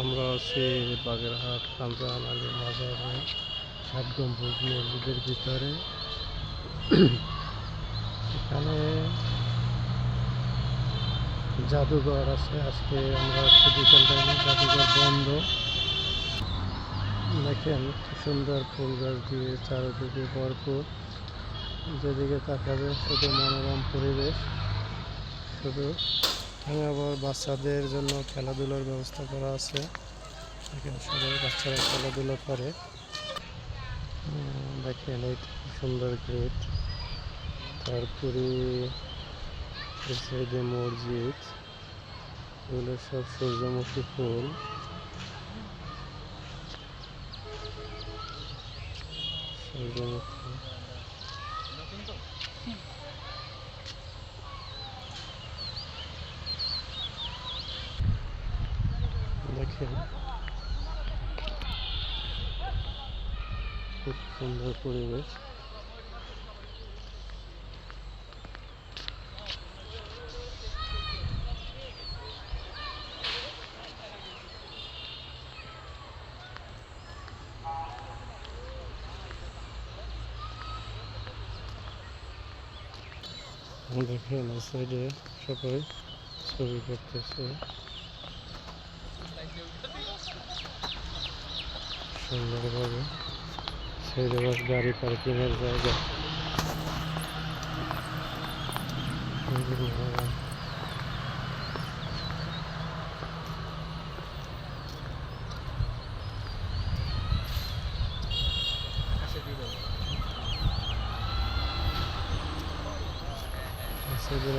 আমরা আছি বাগেরহাট, কামরান, আলী মাজারে ষাট গম্বুজ মসজিদের ভিতরে। এখানে জাদুঘর আছে। আজকে আমরা বিকেল টাইমে। জাদুঘর বন্ধ। দেখেন সুন্দর ফুল গাছ দিয়ে চারিদিকে ভরপুর। যেদিকে তাকাবে শুধু মনোরম পরিবেশ, শুধু এখানে আবার বাচ্চাদের জন্য খেলাধুলার ব্যবস্থা করা আছে। এখানে সবাই বাচ্চারা খেলাধুলা করে। দেখেন এই সুন্দর গেট। তারপরে সাইডে মসজিদ। এগুলো সব সূর্যমুখী ফুল। সূর্যমুখী দেখেন খুব সুন্দর পরিবেশ। দেখেন সাইডে সবাই ছবি করতেছে। সুন্দরভাবে সাইডে বাস গাড়ি পার্কিংয়ের জায়গা।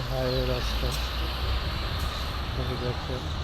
হাইওয়ে রাস্তা দেখেন